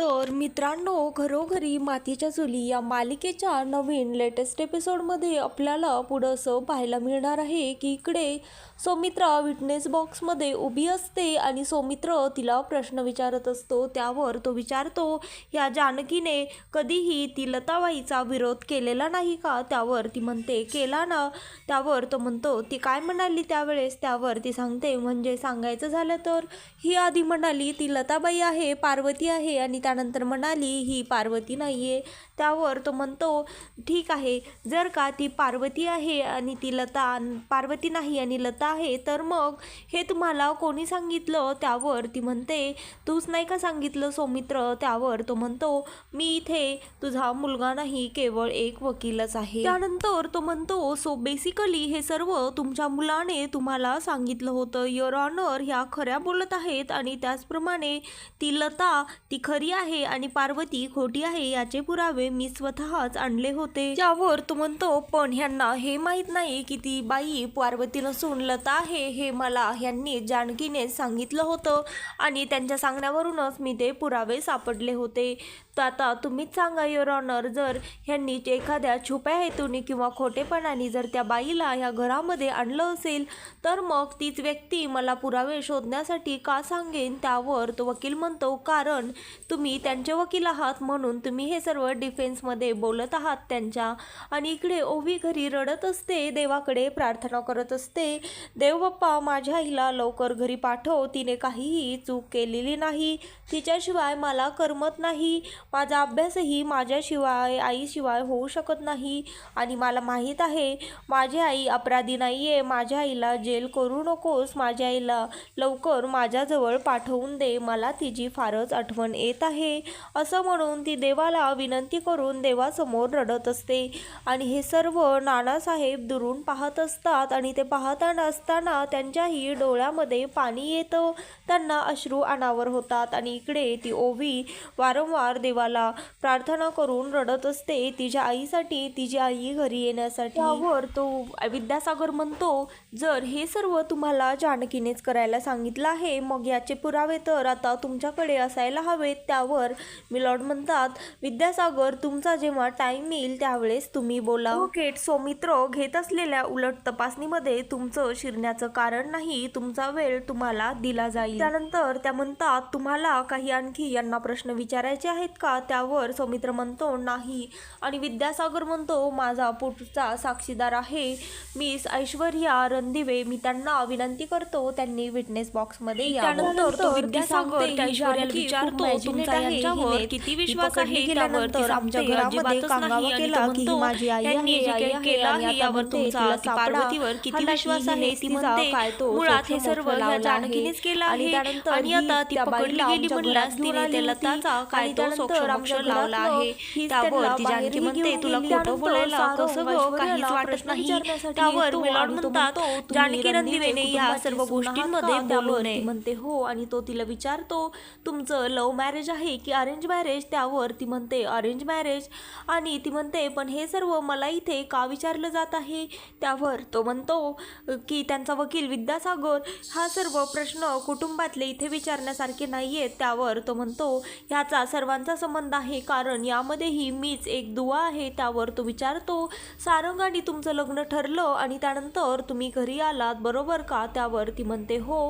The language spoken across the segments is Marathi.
तर मित्रांनो घरोघरी मातीच्या चुली या मालिकेच्या नवीन लेटेस्ट एपिसोडमध्ये आपल्याला पुढं असं पाहायला मिळणार आहे की इकडे सौमित्रा विटनेस बॉक्समध्ये उभी असते आणि सौमित्र तिला प्रश्न विचारत असतो. त्यावर तो विचारतो या जानकीने कधीही ती लताबाईचा विरोध केलेला नाही का? त्यावर ती म्हणते केला ना. त्यावर तो म्हणतो ती काय म्हणाली त्यावेळेस? त्यावर ती सांगते म्हणजे सांगायचं झालं तर? ही आधी म्हणाली ती लताबाई आहे पार्वती आहे आणि त्या त्यानंतर म्हणाली ही पार्वती नाही आहे त्यावर तो म्हणतो ठीक आहे जर का ती पार्वती आहे आणि ती लता पार्वती नाही आणि लता आहे तर मग हे तुम्हाला कोणी सांगितलं? त्यावर ती म्हणते तूच नाही का सांगितलं सौमित्र? त्यावर तो म्हणतो मी इथे तुझा मुलगा नाही केवळ एक वकीलच आहे. त्यानंतर तो म्हणतो सो बेसिकली हे सर्व तुमच्या मुलाने तुम्हाला सांगितलं होतं. युअर ऑनर ह्या खऱ्या बोलत आहेत आणि त्याचप्रमाणे ती लता ती खरी आहे आणि पार्वती खोटी आहे याचे पुरावे मी स्वतःच आणले होते. त्यावर तो म्हणतो पण ह्यांना हे माहीत नाही की ती बाई पार्वती नसून लता आहे हे मला ह्यांनी जानकीने सांगितलं होतं आणि त्यांच्या सांगण्यावरूनच मी ते पुरावे सापडले होते. तर आता तुम्हीच सांगा युअर ऑनर जर ह्यांनी एखाद्या छुप्या हेतूने किंवा खोटेपणाने जर त्या बाईला ह्या घरामध्ये आणलं असेल तर मग तीच व्यक्ती मला पुरावे शोधण्यासाठी का सांगेन? त्यावर तो वकील म्हणतो कारण तुम्ही त्यांचे वकील आहात म्हणून तुम्ही हे सर्व डिफेन्समध्ये बोलत आहात त्यांच्या. आणि इकडे ओवी घरी रडत असते देवाकडे प्रार्थना करत असते. देव बाप्पा माझ्या आईला लवकर घरी पाठव तिने काहीही चूक केलेली नाही. तिच्याशिवाय मला करमत नाही. माझा अभ्यासही माझ्याशिवाय आईशिवाय होऊ शकत नाही. आणि मला माहीत आहे माझी आई अपराधी नाही आहे माझ्या आईला जेल करू नकोस. माझ्या आईला लवकर माझ्याजवळ पाठवून दे. मला तिची फारच आठवण येत आहे. असं म्हणून ती देवाला विनंती करून देवासमोर रडत असते. आणि हे सर्व नानासाहेब दुरून पाहत असतात. आणि ते पाहताना असताना त्यांच्याही डोळ्यामध्ये पाणी येतं. त्यांना अश्रू अनावर होतात. आणि इकडे ती ओवी वारंवार देवाला प्रार्थना करून रडत असते. तिच्या आईसाठी तिची आई घरी येण्यासाठी. त्यावर तो विद्यासागर म्हणतो जर हे सर्व तुम्हाला जानकीनेच करायला सांगितलं आहे मग याचे पुरावे तर आता तुमच्याकडे असायला हवेत. त्यावर मिलॉर्ड म्हणतात विद्यासागर तुमचा जेव्हा टाइम येईल त्यावेळेस तुम्ही बोला. ओके सौमित्र घेत असलेल्या उलट तपासणीमध्ये तुमचं शिरण्याचं कारण नाही तुमचा वेळ तुम्हाला दिला जाईल. त्यानंतर त्या म्हणतात तुम्हाला काही आणखी यांना प्रश्न विचारायचे आहेत का? त्यावर सौमित्र म्हणतो नाही. आणि विद्यासागर म्हणतो माझा पुढचा साक्षीदार आहे. मिस ऐश्वर्या रणदिवे मी त्यांना विनंती करतो त्यांनी विटनेस बॉक्समध्ये त्यानंतर तो विद्यासागर ऐश्वर्याला विचारतो तुमचा यांच्यावर किती विश्वास आहे? त्यावर आमच्या घरामध्ये आणि तो म्हणतो यांनी जे काही केलं आहे यावर तुमचा पार्वतीवर किती विश्वास आहे ती म्हणते. मुळात हे सर्व या जानकीनेच केलं आहे. आणि आता ती पकडली गेली म्हणल्यास तिने त्या लताचा काय तो सोक्षमोक्ष लावला आहे. त्यावर ती जानकी म्हणते तुला खोटं बोलायला कसं गं काहीच वाटत नाही. त्यावर मिलॉर्ड म्हणतात जानकी रणदिवेने या सर्व गोष्टींमध्ये बोलू नये म्हणते हो आणि तो तिला विचारतो तुमचं लव्ह मॅरेज आहे की अरेंज मॅरेज त्यावर ती म्हणते अरेंज मॅरेज आणि ती म्हणते पण हे सर्व मला इथे का विचारलं जात आहे? त्यावर तो म्हणतो की त्यांचा वकील विद्यासागर हा सर्व प्रश्न कुटुंबातले इथे विचारण्यासारखे नाही आहेत त्यावर तो म्हणतो ह्याचा सर्वांचा संबंध आहे कारण यामध्येही मीच एक दुवा आहे. त्यावर तो विचारतो सारंग आणि तुमचं लग्न ठरलं आणि त्यानंतर तुम्ही घरी आलात बरोबर का? त्यावर ती म्हणते हो.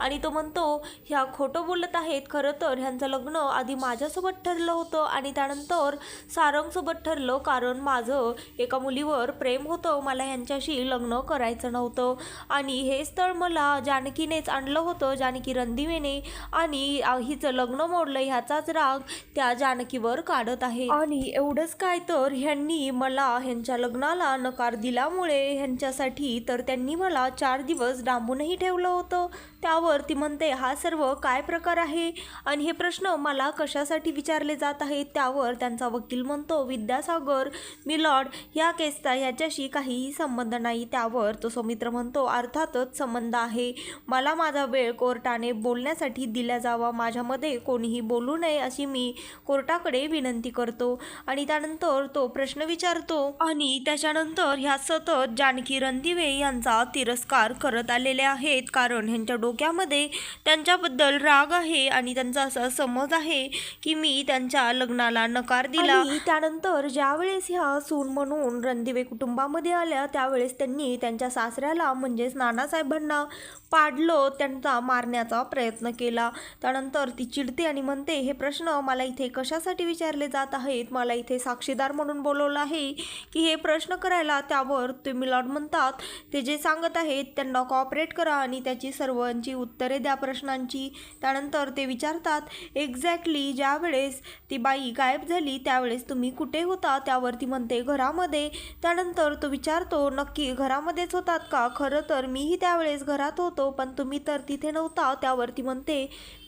आणि तो म्हणतो ह्या खोटं बोलत आहेत खरं तर ह्यांचं लग्न आधी माझ्यासोबत ठरलं होतं आणि त्यानंतर सारंगसोबत ठरलं कारण माझं एका मुलीवर प्रेम होतं मला ह्यांच्याशी लग्न करायचं नव्हतं. आणि हे स्थळ मला जानकीनेच आणलं होतं जानकी रणदिवेने आणि हिचं लग्न मोडलं ह्याचाच राग त्या जानकीवर काढत आहे. आणि एवढंच काय तर ह्यांनी मला ह्यांच्या लग्नाला नकार दिल्यामुळे ह्यांच्यासाठी तर त्यांनी मला चार दिवस डांबूनही ठेवलं होतं. त्यावर ती म्हणते हा सर्व काय प्रकार आहे? आणि हे प्रश्न मला कशासाठी विचारले जात आहेत? त्यावर त्यांचा वकील म्हणतो विद्यासागर मिलॉर्ड या केसचा ह्याच्याशी काहीही संबंध नाही. त्यावर तो सौमित्र म्हणतो अर्थातच संबंध आहे. मला माझा वेळ कोर्टाने बोलण्यासाठी दिला जावा. माझ्यामध्ये कोणीही बोलू नये अशी मी कोर्टाकडे विनंती करतो. आणि त्यानंतर तो प्रश्न विचारतो आणि त्याच्यानंतर ह्या सतत जानकी रणदिवे यांचा तिरस्कार करत आलेले आहेत कारण ह्यांच्या डोक्यामध्ये त्यांच्याबद्दल राग आहे आणि त्यांचा असा समज आहे आहे की मी त्यांच्या लग्नाला नकार दिला आणि त्यानंतर ज्यावेळेस ह्या सून म्हणून रणदिवे कुटुंबामध्ये आल्या त्यावेळेस त्यांनी त्यांच्या सासऱ्याला म्हणजेच नानासाहेबांना पाडलं त्यांचा मारण्याचा प्रयत्न केला. त्यानंतर ती चिडते आणि म्हणते हे प्रश्न मला इथे कशासाठी विचारले जात आहेत? मला इथे साक्षीदार म्हणून बोलवलं आहे की हे प्रश्न करायला त्यावर ते मिलॉड म्हणतात. ते जे सांगत आहेत त्यांना कॉपरेट करा आणि त्याची सर्वांची उत्तरे द्या प्रश्नांची. त्यानंतर ते विचारतात एक्झॅक्टली ज्यावेळेस ती बाई गायब झाली त्या त्यावेळेस तुम्ही कुठे होता त्यावरती म्हणते घरामध्ये. त्यानंतर तो विचारतो नक्की घरामध्येच होतात का? खरं तर मीही त्यावेळेस घरात होतो पण तुम्ही तर तिथे नव्हता. त्यावरती म्हणते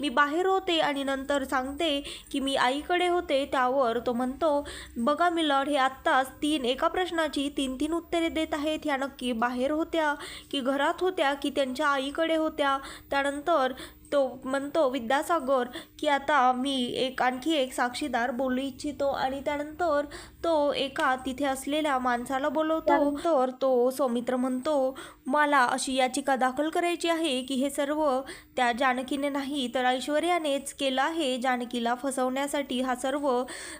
मी बाहेर होते आणि नंतर सांगते की मी आईकडे होते. त्यावर तो म्हणतो बघा मिलॉड हे आत्ताच तीन एका प्रश्नाची तीन तीन उत्तरे देत आहेत. ह्या नक्की बाहेर होत्या की घरात होत्या की त्यांच्या आईकडे होत्या? त्यानंतर तो म्हणतो विद्यासागर की आता मी एक आणखी एक साक्षीदार बोलू इच्छितो आणि त्यानंतर तो एका तिथे असलेल्या माणसाला बोलवतो. तर तो सौमित्र म्हणतो मला अशी याचिका दाखल करायची आहे की हे सर्व त्या जानकीने नाही तर ऐश्वर्यानेच केलं आहे. जानकीला फसवण्यासाठी हा सर्व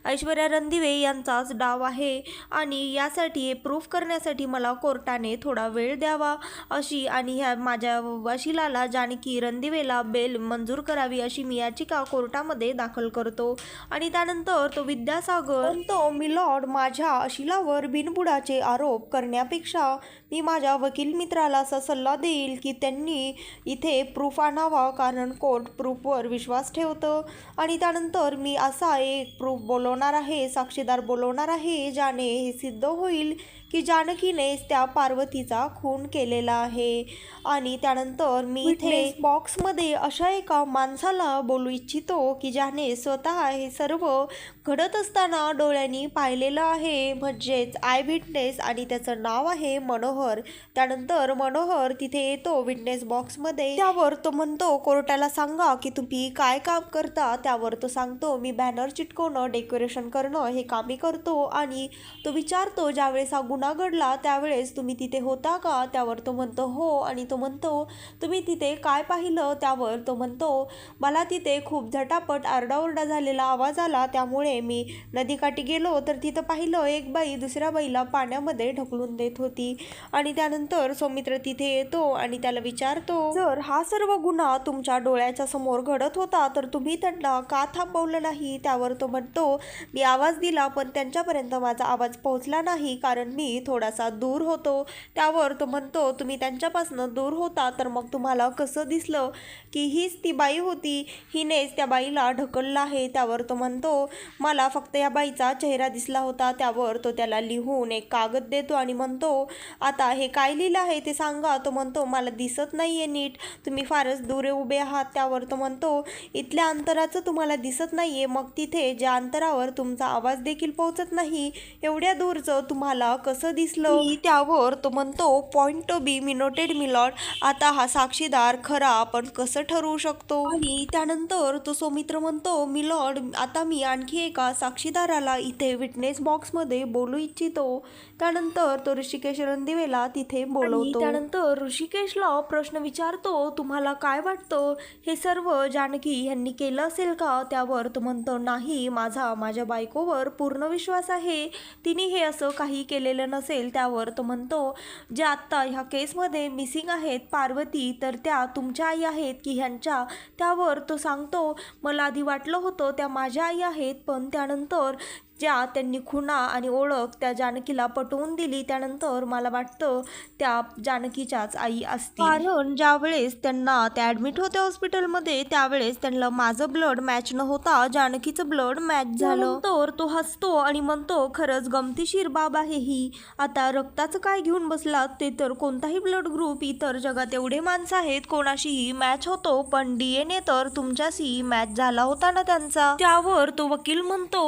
ऐश्वर्या रणदिवे यांचाच डाव आहे आणि यासाठी हे प्रूफ करण्यासाठी मला कोर्टाने थोडा वेळ द्यावा. अशी आणि ह्या माझ्या वशिलाला जानकी रणदिवेला बे बेल मंजूर करावी अशी मी याचिका कोर्टामध्ये दाखल करतो. आणि त्यानंतर तो विद्यासागर तो मिलॉर्ड माझ्या अशिलावर बिनबुडाचे आरोप करण्यापेक्षा मी माझ्या वकील मित्राला असा सल्ला देईल की त्यांनी इथे प्रूफ आणावा कारण कोर्ट प्रूफवर विश्वास ठेवतं. आणि त्यानंतर मी असा एक प्रूफ बोलवणार आहे साक्षीदार बोलवणार आहे ज्याने हे सिद्ध होईल की जानकीनेच त्या पार्वतीचा खून केलेला आहे. आणि त्यानंतर मी इथे बॉक्समध्ये अशा एका माणसाला बोलू इच्छितो की ज्याने स्वतः हे सर्व घडत असताना डोळ्यांनी पाहिलेलं आहे. म्हणजेच आय विटनेस आणि त्याचं नाव आहे मनोहर. त्यानंतर मनोहर तिथे येतो विटनेस बॉक्समध्ये त्यावर तो म्हणतो कोर्टाला सांगा की तुम्ही काय काम करता. त्यावर तो सांगतो मी बॅनर चिटकवणं डेकोरेशन करणं हे कामी करतो. आणि तो विचारतो ज्यावेळेस हा गुन्हा घडला त्यावेळेस तुम्ही तिथे होता का? त्यावर तो म्हणतो हो. आणि तो म्हणतो तुम्ही तिथे काय पाहिलं? त्यावर तो म्हणतो मला तिथे खूप झटापट आरडाओरडा झालेला आवाज आला. त्यामुळे मी नदीकाठी गेलो तर तिथं पाहिलं एक बाई दुसऱ्या बाईला पाण्यामध्ये ढकलून देत होती. आणि त्यानंतर सौमित्र तिथे येतो आणि त्याला विचारतो जर हा सर्व गुन्हा तुमच्या डोळ्याच्या समोर घडत होता तर तुम्ही त्यांना का थांबवलं नाही? त्यावर तो म्हणतो मी आवाज दिला पण त्यांच्यापर्यंत माझा आवाज पोहोचला नाही कारण मी थोडासा दूर होतो. त्यावर तो म्हणतो तुम्ही त्यांच्यापासून दूर होता तर मग तुम्हाला कसं दिसलं की हीच ती बाई होती? हिनेच त्या बाईला ढकललं आहे. त्यावर तो म्हणतो मला फक्त या बाईचा चेहरा दिसला होता त्यावर तो त्याला लिहून एक कागद देतो आणि म्हणतो आता हे काय लिहिलं आहे ते सांगा. तो म्हणतो मला दिसत नाही आहे नीट. तुम्ही फारच दूर उभे आहात. त्यावर तो म्हणतो इथल्या अंतराचं तुम्हाला दिसत नाही आहे मग तिथे ज्या अंतरावर तुमचा आवाज देखील पोहोचत नाही एवढ्या दूरचं तुम्हाला कसं दिसलं? त्यावर तो म्हणतो पॉइंट टू बी मी नोटेड मिलॉट आता हा साक्षीदार खरा आपण कसं ठरवू शकतो? आणि त्यानंतर तो सौमित्र म्हणतो मिलॉर्ड आता मी आणखी एका एका साक्षीदाराला इथे विटनेस बॉक्समध्ये बोलू इच्छितो. त्यानंतर तो ऋषिकेश रणदिवेला तिथे बोलवतो. त्यानंतर ऋषिकेशला प्रश्न विचारतो तुम्हाला काय वाटतं? हे सर्व जानकी यांनी केलं असेल का त्यावर तो म्हणतो नाही माझा माझ्या बायकोवर पूर्ण विश्वास आहे. तिने हे असं काही केलेलं नसेल. त्यावर तो म्हणतो जे आत्ता ह्या केसमध्ये मिसिंग आहेत पार्वती तर त्या तुमच्या आई आहेत की ह्यांच्या त्यावर तो सांगतो मला आधी वाटलं होतं त्या माझ्या आई आहेत पण त्यानंतर ज्या त्यांनी खुणा आणि ओळख त्या जानकीला पटवून दिली त्यानंतर मला वाटतं त्या जानकीच्याच आई असतील. कारण ज्यावेळेस त्यांना त्या ॲडमिट होत्या हॉस्पिटलमध्ये त्यावेळेस त्यांना माझं ब्लड मॅच न होता जानकीचं ब्लड मॅच झालं. तर तो हसतो आणि म्हणतो खरंच गमतीशीर बाब आहे ही. आता रक्ताचं काय घेऊन बसलात? ते तर कोणताही ब्लड ग्रुप इतर जगात एवढे माणसं आहेत कोणाशीही मॅच होतो पण डीएनए तर तुमच्याशी मॅच झाला होता ना त्यांचा? त्यावर तो वकील म्हणतो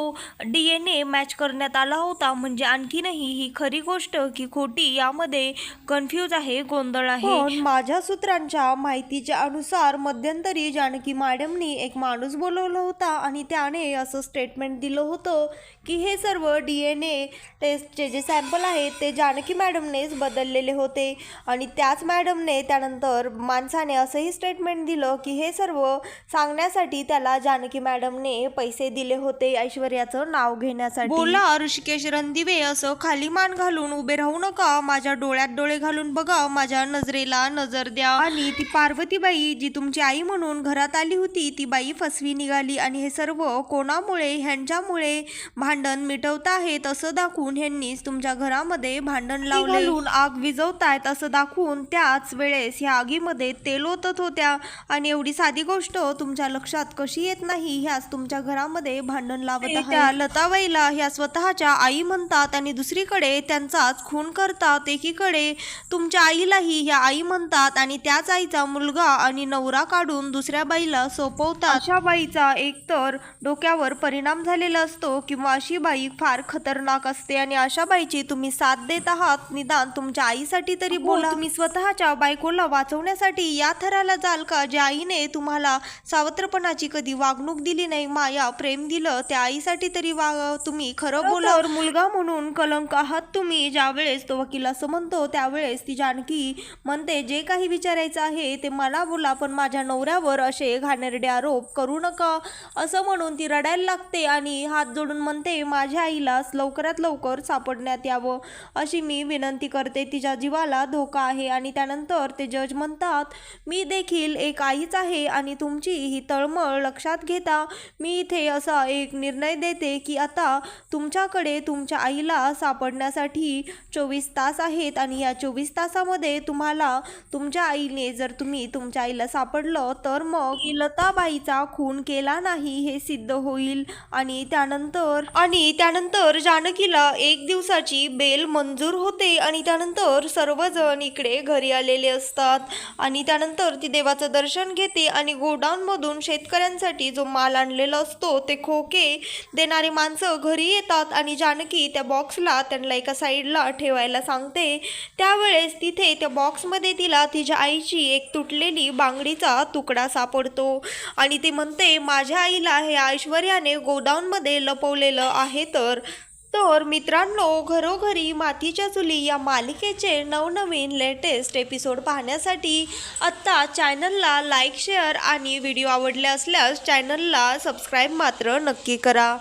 डीएनए ने मॅच करण्यात आला होता. म्हणजे आणखीनही ही खरी गोष्ट की खोटी यामध्ये कन्फ्यूज आहे गोंधळ आहे. माझ्या सूत्रांच्या माहितीच्या अनुसार मध्यंतरी जानकी मॅडमनी एक माणूस बोलवला होता आणि त्याने असं स्टेटमेंट दिलं होतं की हे सर्व डी एन ए टेस्टचे जे सॅम्पल आहेत ते जानकी मॅडमनेच बदललेले होते. आणि त्याच मॅडमने त्यानंतर माणसाने असंही स्टेटमेंट दिलं की हे सर्व सांगण्यासाठी त्याला जानकी मॅडमने पैसे दिले होते. ऐश्वर्याचं नाव घेण्यासाठी. बोला ऋषिकेश रणदिवे असं खाली मान घालून उभे राहू नका. माझ्या डोळ्यात डोळे घालून बघा. माझ्या नजरेला नजर द्या. आणि ती पार्वतीबाई जी तुमची आई म्हणून घरात आली होती ती बाई फसवी निघाली. आणि हे सर्व कोणामुळे ह्यांच्यामुळे भांडण मिटवत आहेत असं दाखवून ह्यांनीच तुमच्या घरामध्ये भांडण लावले. आग विझवतायत असं दाखवून त्याच वेळेस ह्या आगीमध्ये तेल ओतत होत्या. आणि एवढी साधी गोष्ट तुमच्या लक्षात कशी येत नाही? ह्याच तुमच्या घरामध्ये भांडण लावत त्या लताबाईला ह्या स्वतःच्या आई म्हणतात आणि दुसरीकडे त्यांचाच खून करतात एकीकडे तुमच्या आईलाही ह्या आई म्हणतात आणि त्याच आईचा मुलगा आणि नवरा काढून दुसऱ्या बाईला सोपवतात. अशा बाईचा एकतर डोक्यावर परिणाम झालेला असतो किंवा अशी बाई फार खतरनाक असते आणि अशा बाईची तुम्ही साथ देत आहात निदान तुमच्या आईसाठी तरी बोला. तुम्ही स्वतःच्या बायकोला वाचवण्यासाठी या थराला जाल का? ज्या आईने तुम्हाला सावत्रपणाची कधी वागणूक दिली नाही माया प्रेम दिलं त्या आईसाठी तरी वाग तुम्ही खरं बोला. मुलगा म्हणून कलंक आहात तुम्ही. ज्या वेळेस तो वकील असं म्हणतो त्यावेळेस ती जानकी म्हणते जे काही विचारायचं आहे ते मला बोला पण माझ्या नवऱ्यावर असे घाणेरडे आरोप करू नका. असं म्हणून ती रडायला लागते आणि हात जोडून म्हणते माझ्या आईला लवकरात लवकर सापडण्यात यावं. अशी मी विनंती करते. तिच्या जीवाला धोका आहे आणि त्यानंतर ते जज म्हणतात मी देखील एक आईच आहे आणि तुमची ही तळमळ लक्षात घेता. मी इथे असा एक निर्णय देते की आता आता तुमच्याकडे तुमच्या आईला सापडण्यासाठी चोवीस तास आहेत आणि या चोवीस तासामध्ये तुम्हाला तुमच्या आईने जर तुम्ही तुमच्या आईला सापडलं तर मग लताबाईचा खून केला नाही हे सिद्ध होईल. आणि त्यानंतर आणि त्यानंतर जानकीला एक दिवसाची बेल मंजूर होते आणि त्यानंतर सर्वजण इकडे घरी आलेले असतात. आणि त्यानंतर ती देवाचं दर्शन घेते आणि गोडाऊनमधून शेतकऱ्यांसाठी जो माल आणलेला असतो ते खोके देणारी माणसं घरी येतात आणि जानकी त्या बॉक्सला त्यांना एका साईडला ठेवायला सांगते. त्यावेळेस तिथे त्या बॉक्समध्ये तिला तिच्या आईची एक तुटलेली बांगडीचा तुकडा सापडतो आणि ती म्हणते माझ्या आईला हे ऐश्वर्याने गोडाऊनमध्ये लपवलेलं आहे तर. तर मित्रांनो घरोघरी मातीच्या चुली या मालिकेचे नवनवीन लेटेस्ट एपिसोड पाहण्यासाठी आत्ता चॅनलला लाईक शेअर आणि व्हिडिओ आवडले असल्यास चॅनलला सबस्क्राईब मात्र नक्की करा.